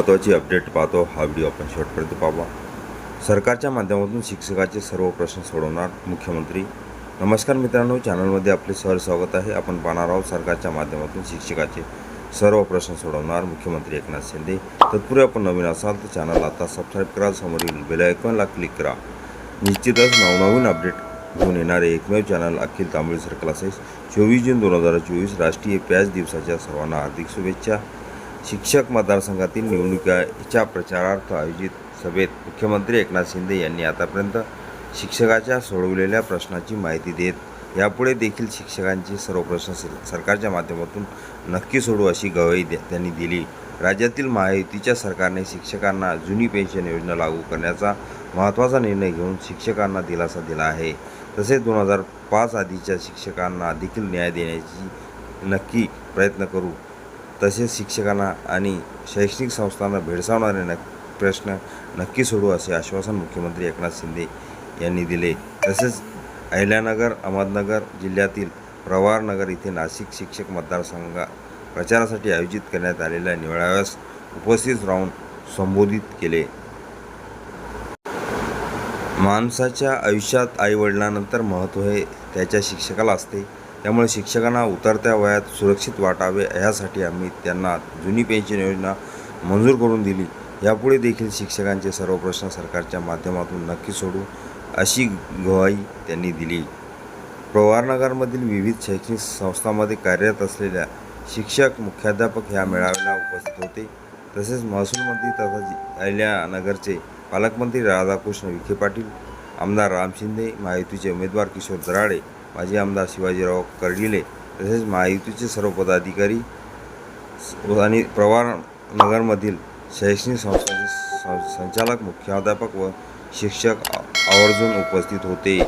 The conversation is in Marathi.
महत्त्वाची अपडेट पाहतो. हा व्हिडिओ आपण शेवटपर्यंत पाहावा सरकारच्या माध्यमातून शिक्षकाचे सर्व प्रश्न सोडवणार मुख्यमंत्री. नमस्कार मित्रांनो चॅनलमध्ये आपले सर स्वागत आहे. आपण पाहणार आहोत सरकारच्या माध्यमातून शिक्षकाचे सर्व प्रश्न सोडवणार मुख्यमंत्री एकनाथ शिंदे. तत्पूर्वी आपण नवीन असाल तर चॅनल आता सबस्क्राईब करा. समोरील बेल आयकॉनला क्लिक करा. निश्चितच नवनवीन अपडेट घेऊन येणारे एकमेव चॅनल अखिल तांबळी सर्कल असेल. चोवीस जून दोन हजार चोवीस राष्ट्रीय प्याज दिवसाच्या सर्वांना हार्दिक शुभेच्छा. शिक्षक मतदारसंघातील निवडणुकीच्या प्रचारार्थ आयोजित सभेत मुख्यमंत्री एकनाथ शिंदे यांनी आतापर्यंत शिक्षकाच्या सोडवलेल्या प्रश्नाची माहिती देत यापुढे देखील शिक्षकांचे सर्व प्रश्न सरकारच्या माध्यमातून नक्की सोडू अशी गवाही दे- त्यांनी दिली. राज्यातील महायुतीच्या सरकारने शिक्षकांना जुनी पेन्शन योजना लागू करण्याचा महत्त्वाचा निर्णय घेऊन शिक्षकांना दिलासा दिला आहे. तसेच दोन हजार पाच आधीच्या शिक्षकांना देखील न्याय देण्याची नक्की प्रयत्न करू. तसेच शिक्षकांना आणि शैक्षणिक संस्थांना भेडसावणारे न प्रश्न नक्की सोडू असे आश्वासन मुख्यमंत्री एकनाथ शिंदे यांनी दिले. तसेच अहिल्यानगर अहमदनगर जिल्ह्यातील प्रवारनगर इथे नाशिक शिक्षक मतदारसंघा प्रचारासाठी आयोजित करण्यात आलेल्या निवडाव्यास उपस्थित राहून संबोधित केले. माणसाच्या आयुष्यात आईवडिलानंतर महत्त्व हे त्याच्या शिक्षकाला असते. त्यामुळे शिक्षकांना उतरत्या वयात सुरक्षित वाटावे यासाठी आम्ही त्यांना जुनी पेन्शन योजना मंजूर करून दिली. यापुढे देखील शिक्षकांचे सर्व प्रश्न सरकारच्या माध्यमातून नक्की सोडू अशी ग्वाही त्यांनी दिली. प्रवारनगरमधील विविध शैक्षणिक संस्थांमध्ये कार्यरत असलेल्या शिक्षक मुख्याध्यापक ह्या मेळाव्याला उपस्थित होते. तसेच महसूल मंत्री तथा अहिल्यानगरचे पालकमंत्री राधाकृष्ण विखे पाटील आमदार राम शिंदे महायुतीचे उमेदवार किशोर दराडे माजी आमदार शिवाजीराव कर्डिले तसेच महायुतीचे सर्व पदाधिकारी आणि प्रवार नगरमधील शैक्षणिक संस्थांचे संचालक मुख्याध्यापक व शिक्षक आवर्जून उपस्थित होते.